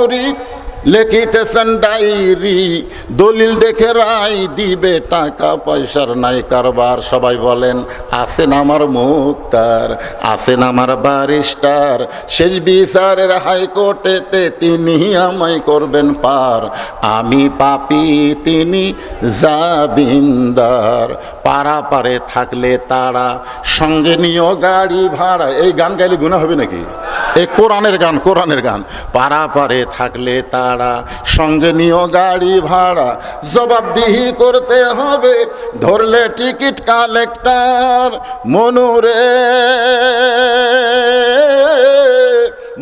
মুহুরি লেখিতেছেন diary, দলিল দেখে রায় দিবে টাকা পয়সার নাই কারবার। সবাই বলেন আছেন আমার মুক্তার আছেন আমার বারিস্টার শেষ বিচারের হাইকোর্টেতে তিনি আমায় করবেন পার। আমি পাপি, তিনি জাবিন্দার পাড়া পারে থাকলে তারা সঙ্গে নিয়েও গাড়ি ভাড়া। এই গান গাইলে গুণা হবে নাকি? এই কোরআনের গান কোরআনের গান। পাড়া পারে থাকলে তারা, সঙ্গে নিয়েও গাড়ি ভাড়া। জবাবদিহি করতে হবে, ধরলে টিকিট কালেক্টার মনুরে।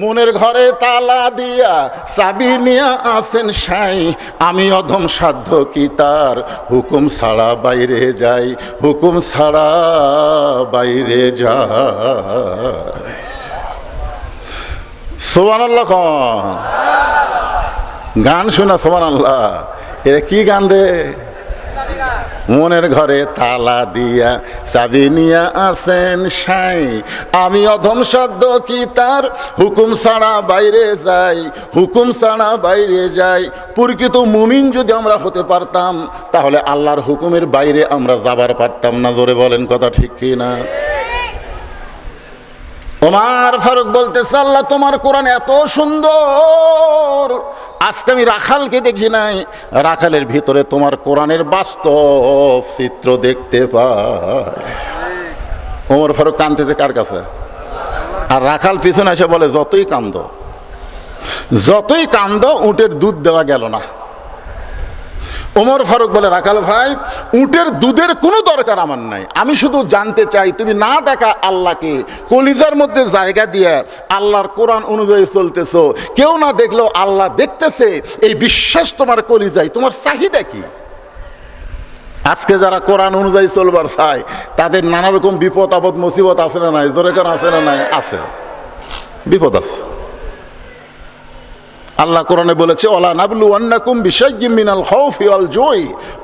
মনের ঘরে তালা দিয়া চাবি নিয়ে আসেন সাই, আমি অধম সাধ্য কি তার? হুকুম ছাড়া বাইরে যাই, হুকুম ছাড়া বাইরে যায় সোবান আল্লাহ গান শোনা সোবান আল্লাহ এটা কি গান রে? মনের ঘরে তালা দিয়া চাবি নিয়া আসেন সাই। আমি অধম শব্দ কি তার? হুকুম ছাড়া বাইরে যাই, হুকুম ছাড়া বাইরে যাই। প্রকৃত মুমিন যদি আমরা হতে পারতাম, তাহলে আল্লাহর হুকুমের বাইরে আমরা যাবার পারতাম না। জোরে বলেন কথা ঠিক কি না ওমার ফারুক বলতেছে, আল্লাহ, তোমার কোরআন এত সুন্দর। আজকে আমি রাখালকে দেখি নাই। রাখালের ভিতরে তোমার কোরআনের বাস্তব চিত্র দেখতে পাই ওমর ফারুক কানতেছে কার কাছে? আর রাখাল পিছনে এসে বলে, যতই কান্দ যতই কান্দ, উটের দুধ দেওয়া গেল না। ওমর ফারুক বলে, রাখাল ভাই, উটের দুধের কোনো দরকার আমার নাই। আমি শুধু জানতে চাই, তুমি না দেখা আল্লাহকে, কলিজার মধ্যে জায়গা দিয়ে আল্লাহর কোরআন অনুযায়ী চলতেছো। কেউ না দেখলেও আল্লাহ দেখতেছে, এই বিশ্বাস তোমার কলিজায়। তোমার চাহিদা কি? আজকে যারা কোরআন অনুযায়ী চলবার চায়, তাদের নানা রকম বিপদ আপদ, মুসিবত আছে না নাই? জোরে কারণ আছে না নাই? আছে। বিপদ আছে। আল্লাহ কোরআনে বলেছে ওলা নাবলু আন্নাকুম বিশাইয়্যিম মিনাল খাউফি ওয়াল জুই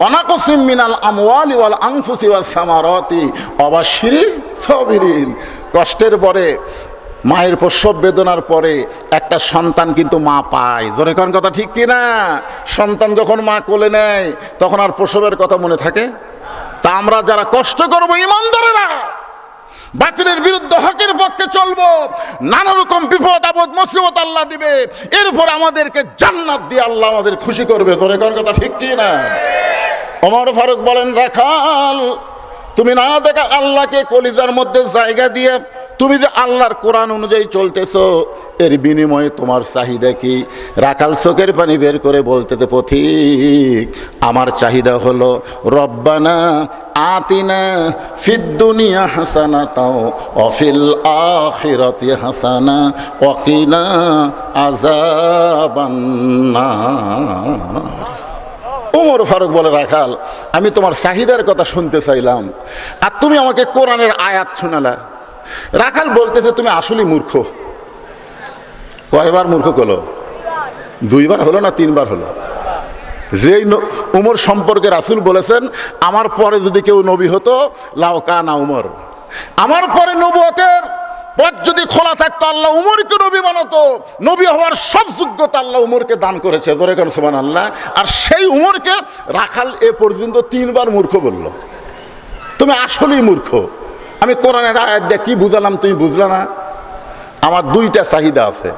অনাকসিম মিনাল আমওয়ালি ওয়াল আনফুসি ওয়াস সামারাতি অবাশিরিস সাবিরিন। কষ্টের পরে, মায়ের প্রসব বেদনার পরে একটা সন্তান কিন্তু মা পায়। জোরে কোন কথা ঠিক কি না সন্তান যখন মা কোলে নেয়, তখন আর প্রসবের কথা মনে থাকে? তা আমরা যারা কষ্ট করব, ইমানদারেরা বাতিলের বিরুদ্ধে হকের পক্ষে চলবো। নানা রকম বিপদ, আপদ, মুসিবত আল্লাহ দিবে। এরপর আমাদেরকে জান্নাত দিয়ে আল্লাহ আমাদের খুশি করবে। তোর এখন কথা ঠিক কি না? অমর ফারুক বলেন, রাখাল, তুমি না দেখা আল্লাহকে কলিজার মধ্যে জায়গা দিয়ে তুমি যে আল্লাহর কোরআন অনুযায়ী চলতেছো এর বিনিময়ে তোমার চাহিদা কি? রাখাল চোখের পানি বের করে বলতেতে পথিক আমার চাহিদা হলো রব্বানা আতিনা ফিদ্দুনিয়া হাসানা তাও অফিল আখিরাতি হাসানা ওয়াকিনা আযাবান্না ওমর ফারুক বলে, রাখাল, আমি তোমার চাহিদার কথা শুনতে চাইলাম আর তুমি আমাকে কোরআনের আয়াত শোনালা। রাখাল বলতেছে, তুমি আসলেই মূর্খ। কয়বার মূর্খ করল? দুইবার হলো না তিনবার হলো? যেই উমর সম্পর্কে রাসুল বলেছেন, আমার পরে যদি কেউ নবী হতো লাউকা না উমর। আমার পরে নবুয়তের পথ যদি খোলা থাকতো, আল্লাহ উমরকে নবী বানাতো। নবী হওয়ার সব যোগ্যতা আল্লাহ উমরকে দান করেছে, জোরে করেন সোমান আল্লাহ আর সেই উমরকে রাখাল এ পর্যন্ত তিনবার মূর্খ বলল। তুমি আসলেই মূর্খ। আমি কোরআনের আয়াত দিয়ে কি বুঝালাম তুমি বুঝলা না? আমার দুইটা চাহিদা আছে।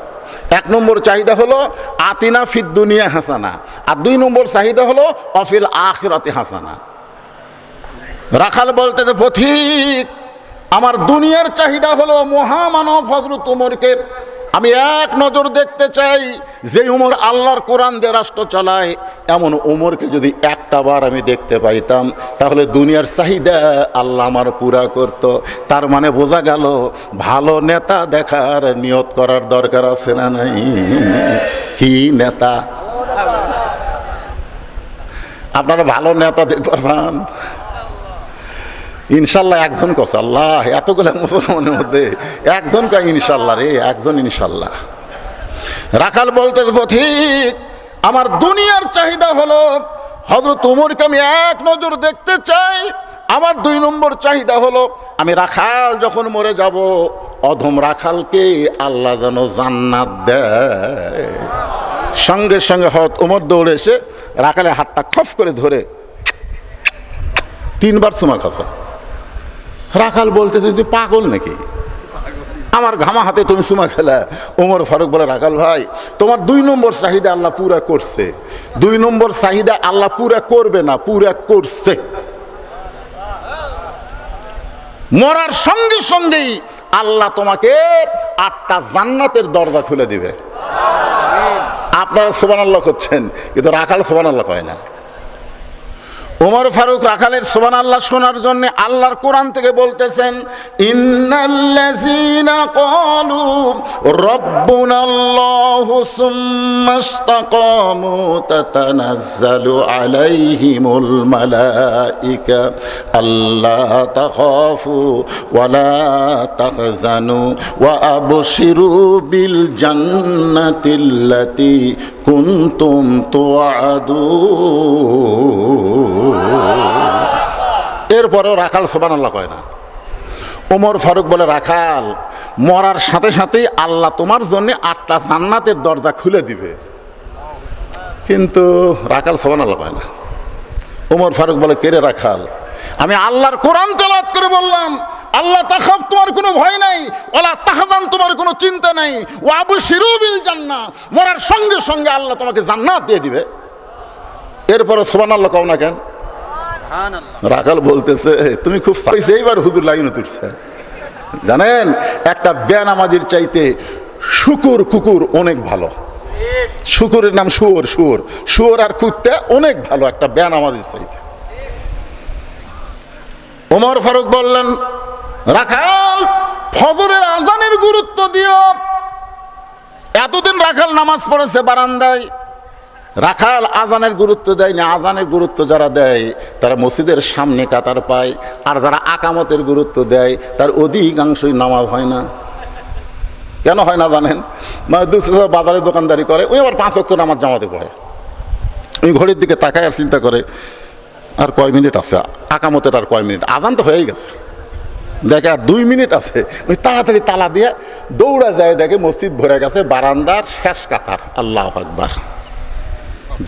এক নম্বর চাহিদা হলো আতিনা ফিদ দুনিয়া হাসানা। আর দুই নম্বর চাহিদা হলো অফিল আখিরাতে হাসানা। রাখাল বলতে পথিক, আমার দুনিয়ার চাহিদা হলো মহামানব হজরত উমরকে আমি এক নজর দেখতে চাই যে উমর আল্লাহর কোরআন দিয়ে রাষ্ট্র চালায়, এমন উমরকে যদি একটা বার আমি দেখতে পাইতাম, তাহলে দুনিয়ার চাহিদা আল্লাহ আমার পুরা করত। তার মানে বোঝা গেল, ভালো নেতা দেখার নিয়ত করার দরকার আছে না নাই? কি নেতা? আপনারা ভালো নেতা দেখতে ইনশাল্লাহ একজন কছে আল্লাহ, এতগুলো মুসলমানের মধ্যে একজন কয় ইনশাল্লাহ রে? একজন ইনশাল্লাহ। রাখাল বলতে ঠিক আমার দুনিয়ার চাহিদা হলো হজরত উমরকে আমি এক নজর দেখতে চাই, আমার দুই নম্বর চাহিদা হলো, আমি রাখাল যখন মরে যাব, অধম রাখালকে আল্লাহ যেন জান্নাত দেয়। সঙ্গে সঙ্গে হত ওমর দৌড়ে এসে রাখালে হাতটা খফ করে ধরে, তিনবার চুমা খাসা রাখাল বলতে তুই পাগল নাকি? আমার ঘামা হাতে তুমি চুমা খেলা। ওমর ফারুক বলে, রাখাল ভাই, তোমার দুই নম্বর চাহিদা আল্লাহ পুরা করছে। দুই নম্বর চাহিদা আল্লাহ পুরা করবে না, পুরা করছে। মরার সঙ্গে সঙ্গেই আল্লাহ তোমাকে আটটা জান্নাতের দরজা খুলে দিবে। আপনারা সোবান আল্লাহ করছেন, কিন্তু রাখাল সোবান আল্লাহ কয় না। ওমর ফারুক রাখালের সোবান আল্লাহ শোনার জন্য আল্লাহর কোরআন থেকে বলতেছেন, ইন্নাল্লাযীনা ক্বালু রাব্বুনাল্লাহু সুম্মা ইসতাকামু তাতানাজ্জালু আলাইহিমুল মালাইকা, আল্লা তাখাফু ওয়ালা তাহজানু ওয়া আবশিরু বিল জান্নাতিল্লাতী কুনতুম তুআদুন এরপরেও রাখাল সোবান আল্লাহ কয় না। ওমর ফারুক বলে, রাখাল, মরার সাথে সাথেই আল্লাহ তোমার জন্য আটটা জান্নাতের দরজা খুলে দিবে। কিন্তু রাখাল সোবান আল্লাহ কয় না। ওমর ফারুক বলে কেড়ে রাখাল? আমি আল্লাহর কোরআন তেলাত করে বললাম আল্লাহ তাখাফ তোমার কোনো ভয় নাই ওলা তাহাদান তোমার কোনো চিন্তা নাই। ও আবু শিরুবিল জান্না মরার সঙ্গে সঙ্গে আল্লাহ তোমাকে জান্নাত দিয়ে দিবে। এরপরে সোবান আল্লাহ কও না কেন? রাখাল বলতেছে তুমি খুব এইবার হুজুর লাইনে তুলছে। জানেন একটা ব্যান আমাদের চাইতে শুকুর কুকুর অনেক ভালো। শুকুরের নাম শুয়োর শুয়োর। শুয়োর আর কুত্তে অনেক ভালো একটা ব্যান আমাদের চাইতে। ওমর ফারুক বললেন রাখাল, ফজরের আজানের গুরুত্ব দিও। এতদিন রাখাল নামাজ পড়েছে বারান্দায়। রাখাল আজানের গুরুত্ব দেয় না, আজানের গুরুত্ব যারা দেয়, তারা মসজিদের সামনে কাতার পায়, আর যারা আকামতের গুরুত্ব দেয়, তার অধিকাংশই নামাজ হয় না। কেন হয় না জানেন? মানে দুশো বাজারে দোকানদারি করে, ওই আবার পাঁচ অক্ট নামাজ জামাতে পড়ে। ওই ঘড়ির দিকে তাকায় আর চিন্তা করে, আর কয় মিনিট আছে? আকামতের আর কয় মিনিট? আজান তো হয়েই গেছে। দেখে আর দুই মিনিট আছে। ওই তাড়াতাড়ি তালা দিয়ে দৌড়া যায় দেখে মসজিদ ভরে গেছে, বারান্দার শেষ কাতার। আল্লাহ আকবার।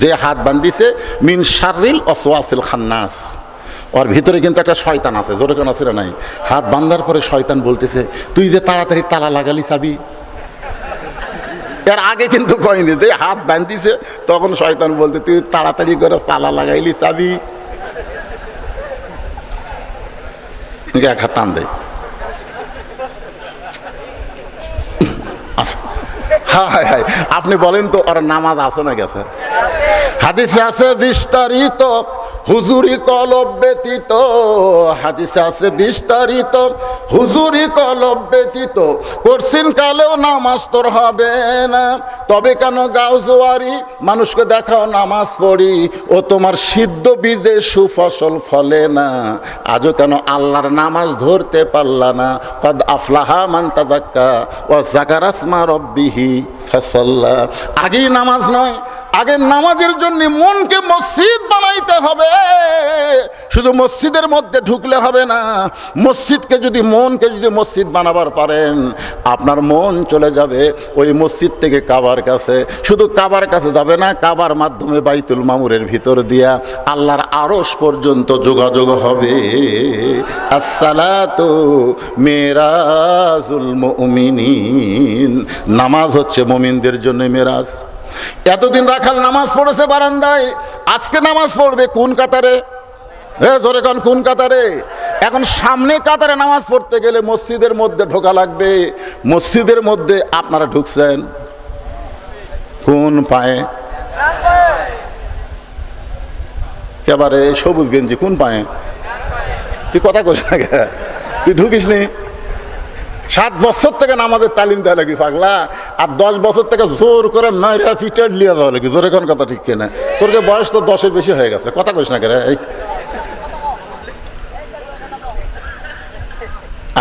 যে হাত বান্ধিছে, মিন শারিল অসোয়াসিল খান্নাস। ওর ভিতরে কিন্তু একটা শয়তান আছে, জোরে কেন আছে নাই? হাত বান্ধার পরে শয়তান বলতেছে, তুই যে তাড়াতাড়ি তালা লাগালি চাবি এর আগে কিন্তু কয়নি, যে হাত বান্ধিছে, তখন শয়তান বলতে, তুই তাড়াতাড়ি করে তালা লাগাইলি চাবি এক হাত টান দেয় আচ্ছা। হায় হ্যাঁ। আপনি বলেন তো, ওর নামাজ আছে না গেছে? হাদিসে আছে, বিস্তারিত হুজুরি কলব ব্যতীত, হাদিসে আছে বিস্তারিত, হুজুরি কলব ব্যতীত করছিন কালেও নামাজ তোর হবে না। তবে কেন গাও জোয়ারি মানুষকে দেখাও নামাজ পড়ি, ও তোমার সিদ্ধ বীজে সুফসল ফলে না। আজও কেন আল্লাহর নামাজ ধরতে পারলা না? কদ আফলাহা মান তাজাক্কা ও জাকারাসমা রব্বিহি ফসল্লা। আগেই নামাজ নয় আগে নামাজের জন্য মনকে মসজিদ বানাইতে হবে। শুধু মসজিদের মধ্যে ঢুকলে হবে না, মসজিদকে যদি, মনকে যদি মসজিদ বানাবার পারেন, আপনার মন চলে যাবে ওই মসজিদ থেকে কাবার কাছে। শুধু কাবার কাছে যাবে না, কাবার মাধ্যমে বাইতুল মামুরের ভিতর দিয়া আল্লাহর আরস পর্যন্ত যোগাযোগ হবে। আসসালাতু মেরাজুল মুমিনিন। নামাজ হচ্ছে মুমিনদের জন্য মেরাজ। এতদিন রাখাল নামাজ পড়েছে বারান্দায়, আজকে নামাজ পড়বে কোন কাতারে? এ, জোরে কন, কোন কাতারে? এখন সামনে কাতারে নামাজ পড়তে গেলে মসজিদের মধ্যে ঢোকা লাগবে। মসজিদের মধ্যে আপনারা ঢুকছেন। কোন পায়ে? একেবারে সবুজ গেঞ্জি, কোন পায়ে? তুই কথা কইস না তুই ঢুকিস নি সাত বছর থেকে নামাজের তালিম দেওয়া লাগবি পাগলা। আর দশ বছর থেকে জোর করে মাইরা ফিটার লিয়া দেওয়া লাগবি জোরে কোন কথা ঠিক কিনা? তোর বয়স তো দশের বেশি হয়ে গেছে, কথা কইস না কে রে?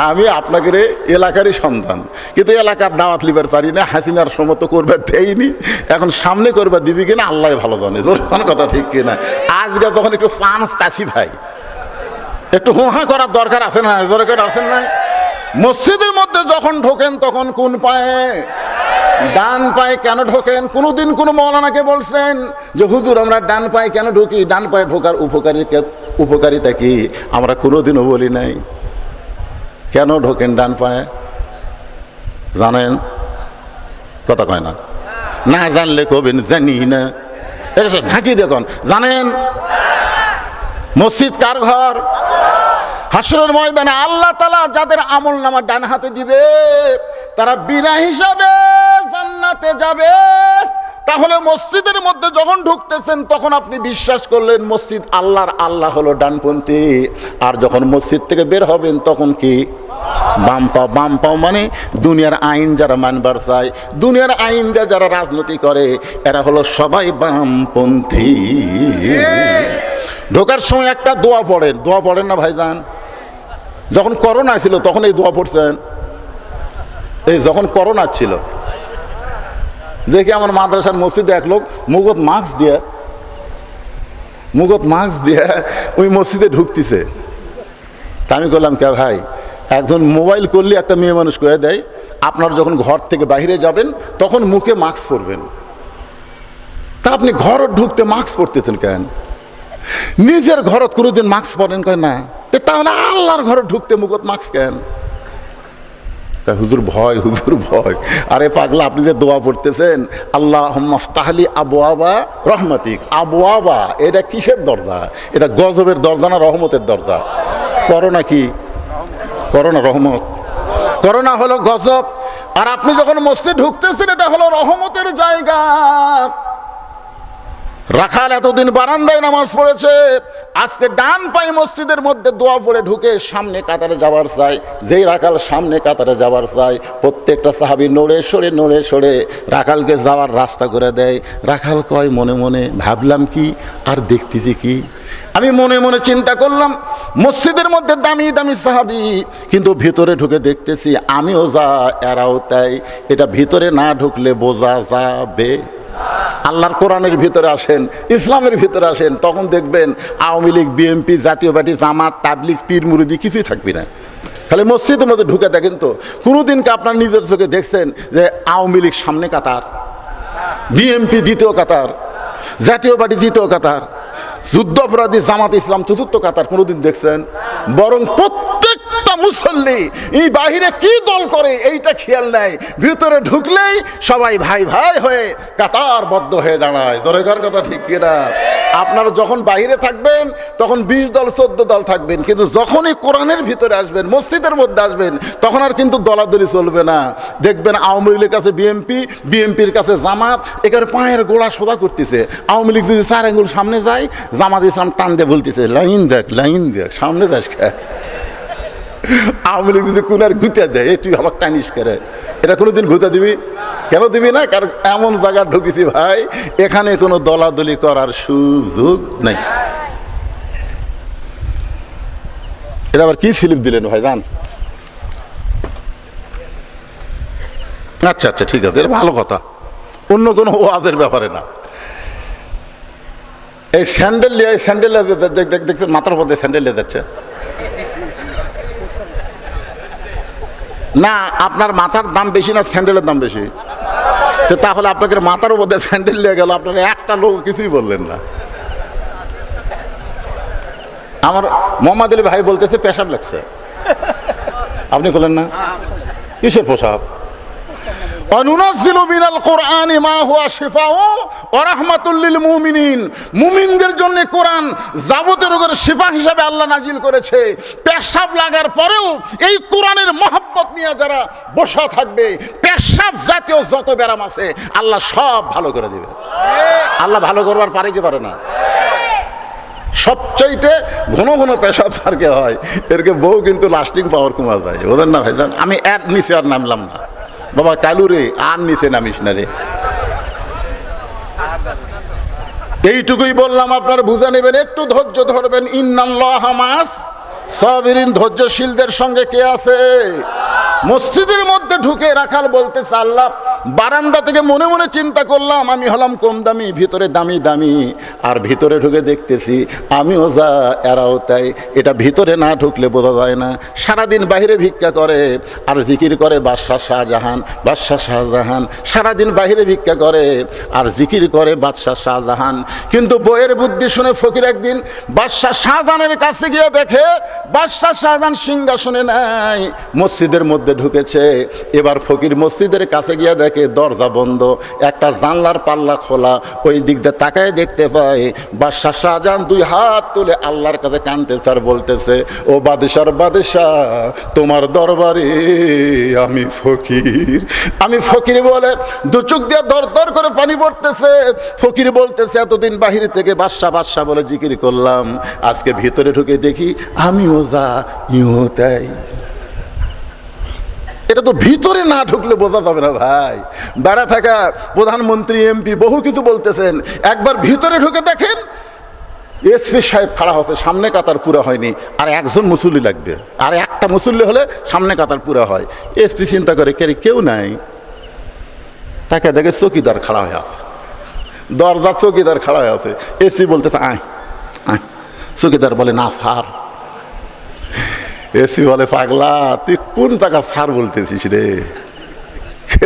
আমি আপনাকে রে এলাকারই সন্তান, কিন্তু এলাকার দাওয়াত লিবার পারি না, হাসিনার সমত করবে দেয়নি এখন সামনে করবে দিবি কিনা, আল্লাহ ভালো জানে তোর কোনো কথা ঠিক কিনা। আজকে তখন একটু চান্স পাচ্ছি ভাই, একটু হোহা করার দরকার আছে না দরকার আছে না? মসজিদের মধ্যে যখন ঢোকেন, তখন কোন পায়ে? ডান পায়ে কেন ঢোকেন? কোনোদিন কোনো মৌলানাকে বলছেন যে, হুজুর, আমরা ডান পায়ে কেন ঢুকি? ডান পায়ে ঢোকার উপকারী উপকারিতা কি? আমরা কোনোদিনও বলি নাই। কেন ঢোকেন ডান পায়ে? জানেন? কথা কয় না। না জানলে কবেন জানি না। ঝাঁকি দেখুন জানেন? মসজিদ কার ঘর? হাসরের ময়দানে আল্লাহ তালা যাদের আমল নামা ডান হাতে দিবে তারা বিনা হিসাবে জান্নাতে যাবে। তাহলে মসজিদের মধ্যে যখন ঢুকতেছেন তখন আপনি বিশ্বাস করলেন মসজিদ আল্লাহর আল্লাহ হলো ডানপন্থী। আর যখন মসজিদ থেকে বের হবেন তখন কি? বাম পাও বাম পাও মানে দুনিয়ার আইন যারা মানবার চায় দুনিয়ার আইন দিয়ে যারা রাজনীতি করে এরা হলো সবাই বামপন্থী। ঢোকার সময় একটা দোয়া পড়েন। দোয়া পড়েন না ভাইজান? যখন করোনা ছিল, তখন এই দোয়া পড়ছেন? এই যখন করোনা ছিল, দেখি আমার মাদ্রাসার মসজিদে এক লোক মুগত মাস্ক দিয়ে, মুগত মাস্ক দিয়ে ওই মসজিদে ঢুকতেছে। তা আমি করলাম কে ভাই, একজন মোবাইল করলে একটা মেয়ে মানুষ করে দেয়, আপনার যখন ঘর থেকে বাইরে যাবেন, তখন মুখে মাস্ক পরবেন। তা আপনি ঘর ঢুকতে মাস্ক পরতেছেন কেন? নিজের ঘরত কোনোদিন মাস্ক পরেন কেন না? তাহলে আল্লাহর ঘরে ঢুকতে মুখত মাস্ক কেন? হুজুর ভয় হুজুর ভয়। আরে পাগলা, আপনি যে দোয়া পড়তেছেন আল্লাহ মফতাহলি আবু আবা রহমাতিক। আবু আবা এটা কিসের দরজা? এটা গজবের দরজা না রহমতের দরজা? করোনা কি? করোনা রহমত। করোনা হলো গজব। আর আপনি যখন মসজিদ ঢুকতেছেন, এটা হলো রহমতের জায়গা। রাখাল এতদিন বারান্দায় নামাজ পড়েছে। আজকে ডান পায়ে মসজিদের মধ্যে দোয়া পড়ে ঢুকে সামনে কাতারে যাবার চাই। যেই রাখাল সামনে কাতারে যাবার চাই, প্রত্যেকটা সাহাবি নড়ে সরে নড়ে সরে রাখালকে যাওয়ার রাস্তা করে দেয়। রাখাল কয়, মনে মনে ভাবলাম কি আর দেখতেছি কি? আমি মনে মনে চিন্তা করলাম, মসজিদের মধ্যে দামি দামি সাহাবি, কিন্তু ভিতরে ঢুকে দেখতেছি আমিও যা, এরাও তাই। এটা ভিতরে না ঢুকলে বোঝা যাবে। আল্লাহর কোরআনের ভিতরে আসেন, ইসলামের ভিতরে আসেন, তখন দেখবেন আওয়ামী লীগ, বিএনপি, জাতীয় পার্টি, জামাত তাবলিক পীর, মুরিদি কিছুই থাকবি না। খালি মসজিদের মধ্যে ঢুকে দেখেন তো কোনোদিনকে আপনার নিজের চোখে দেখছেন যে আওয়ামী লীগ সামনে কাতার, বিএনপি দ্বিতীয় কাতার, জাতীয় পার্টি দ্বিতীয় কাতার যুদ্ধ অপরাধী জামাত ইসলাম চতুর্থ কাতার কোনোদিন দেখছেন? বরং প্রত্যেকটা মুসল্লি, এই বাহিরে কি দল করে এইটা খেয়াল নাই। ভিতরে ঢুকলেই সবাই ভাই ভাই হয়ে কাতারবদ্ধ হয়ে দাঁড়ায়। দরকার কথা ঠিক কিনা? আপনারা যখন বাইরে থাকবেন, তখন বিশ দল, চোদ্দ দল থাকবেন, কিন্তু যখনই কোরআনের ভিতরে আসবেন, মসজিদের মধ্যে আসবেন, তখন আর কিন্তু দলাদলি চলবে না। দেখবেন আওয়ামী লীগের কাছে বিএনপি বিএনপির কাছে জামাত এখানে পায়ের গোড়া সোজা করতেছে। আওয়ামী লীগ যদি চার আঙ্গুল সামনে যায়, জামাত ইসলাম টান দিয়ে বলতেছে, লাইন দেখ লাইন দেখ, সামনে যাস খা আওয়ামী লীগ যদি কোনার ঘুতে দেয় তুই আমার টানিস করে এটা কোনোদিন ঘুতে দিবি কেন দিবি না কারণ এমন জায়গা ঢুকেছি ভাই এখানে কোনো দলাদলি করার সুযোগ নেই এটা আবার কি স্লিপ দিলেন ভাই জান আচ্ছা আচ্ছা ঠিক আছে এটা ভালো কথা অন্য কোনো ওয়াজের ব্যাপারে না এই স্যান্ডেল নিয়ে স্যান্ডেল দেখছেন মাথার মধ্যে স্যান্ডেল নিয়ে যাচ্ছে না আপনার মাথার দাম বেশি না স্যান্ডেলের দাম বেশি? তো তাহলে আপনাকে মাথার মধ্যে স্যান্ডেল নিয়ে গেল আপনারা একটা লোক কিছুই বললেন না। আমার মোহাম্মদ আলী ভাই বলতেছে পেশাব লাগছে। আপনি বললেন না? কিসের পোশাক মুমিনদের কোরআন হিসাবে আল্লাহ নাজিল করেছে। পেশাব লাগার পরেও এই যারা বসা থাকবে, পেশাব জাতীয় যত আল্লাহ সব ভালো করে দিবে। আল্লাহ ভালো করবার পারে কি পারে না? সবচাইতে ঘন ঘন পেশাব সারকে হয়। এরকে বউ কিন্তু লাস্টিং পাওয়ার কমা যায়। ওদের না ভাইজান? আমি এক নিচে আর নামলাম না। বাবা কালু রে, আর নিচে নামিস না রে। এইটুকুই বললাম, আপনার বুঝে নেবেন, একটু ধৈর্য ধরবেন। ইন্নাল্লাহ হামাস সাবিরিন, ধৈর্যশীলদের সঙ্গে কে আছে? মসজিদের মধ্যে ঢুকে রাখাল বলতেছে আল্লাহ বারান্দা থেকে মনে মনে চিন্তা করলাম, আমি হলাম কম দামি, ভিতরে দামি দামি। আর ভিতরে ঢুকে দেখতেছি, আমিও যা, এরাও তাই। এটা ভিতরে না ঢুকলে বোঝা যায় না। সারাদিন বাইরে ভিক্ষা করে, আর জিকির করে, বাদশাহ শাহজাহান বাদশাহ শাহজাহান। সারাদিন বাইরে ভিক্ষা করে, আর জিকির করে, বাদশাহ শাহজাহান। কিন্তু বইয়ের বুদ্ধি শুনে ফকির একদিন, বাদশাহ শাহজাহানের কাছে গিয়ে দেখে, বাদশাহ শাহজাহান সিংহাসনে নাই, মসজিদের মধ্যে ঢুকেছে। এবার ফকির মসজিদের কাছে গিয়ে দেখে দরজা বন্ধ, একটা জানলার পাল্লা খোলা, ওই দিক দিয়ে তাকায় দেখতে পায়, বাদশাহ শাহজাহান দুই হাত তুলে আল্লাহর কাছে কানতে স্যার বলতেছে, ও বাদশার বাদশাহ, তোমার দরবারে আমি ফকির। আমি ফকির বলে দু চোখ দিয়ে দর দর করে পানি পড়তেছে। ফকির বলতেছে, এতদিন বাহির থেকে বাদশা বাদশা বলে জিকির করলাম, আজকে ভিতরে ঢুকে দেখি আমিও যা, ইও তাই। এটা তো ভিতরে না ঢুকলে বোঝা যাবে না ভাই। বেড়া থাকা প্রধানমন্ত্রী, এমপি বহু কিছু বলতেছেন। একবার ভিতরে ঢুকে দেখেন এসপি সাহেব খাড়া হচ্ছে, সামনে কাতার পুরো হয়নি। আর একজন মুসল্লি লাগবে। আর একটা মুসল্লি হলে সামনে কাতার পুরো হয়। এসপি চিন্তা করে, কে কেউ নাই? তাকে দেখে চকিদার খাড়া হয়ে আছে। দরজা চকিদার খাড়া হয়ে আছে। এসপি বলতেছে, আয় আয়। চকিদার বলে, না, স্যার। এসি বলে পাগলা, তুই কোন টাকা সার বলতেছিস রে?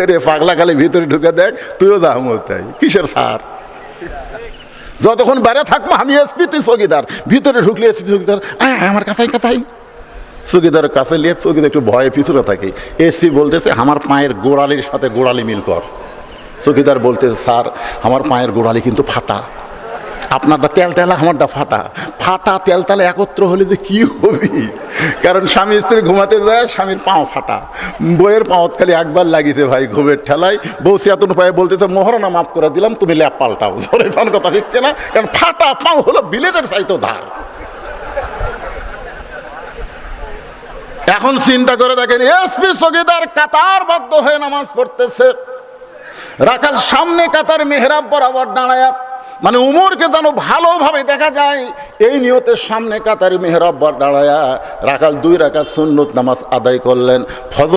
রে পাগলা, খালি ভিতরে ঢুকে দেখ, তুইও যা তাই। কিসের সার? যতক্ষণ বাইরে থাকব, আমি এসপি তুই চকিদার ভিতরে ঢুকলে এসপি চকিদার আমার কাছাই কাছাই। চকিদারের কাছে লিয়ে চকিদার একটু ভয়ে পিছনে থাকে। এসপি বলতেছে, আমার পায়ের গোড়ালির সাথে গোড়ালি মিল কর। চকিদার বলতেছে, স্যার, আমার পায়ের গোড়ালি কিন্তু ফাটা। আপনারটা তেলতেলা আমারটা ফাটা। ফাটা তেলতেলা একত্র হলে যে কি হবি? কারণ স্বামী স্ত্রী ঘুমাতে যায়, স্বামীর পাও ফাটা। বইয়ের পাওত খালি একবার লাগিতে ভাই ঘুমের ঠেলায়। বউ সেতন পায়ে বলতেছে, মোহরনা মাফ করে দিলাম, তুমি ল্যাপ পাল্টাও। ধরে কোন কথা লিখছে না, কারণ ফাটা পাও হলো বিলেটের চাইতো ধার এখন চিন্তা করে দেখেন, এসপি সগিদার কাতার বাধ্য হয়ে নামাজ পড়তেছে। রাখাল সামনে কাতার মেহরাব বরাবর দাঁড়ায় মানে উমরকে যেন ভালোভাবে দেখা যায়, এই নিয়তের সামনে কাতারি মেহরাব্বার দাঁড়ায়া রাখাল দুই রাখা সুন্নত নামাজ আদায় করলেন। ফজর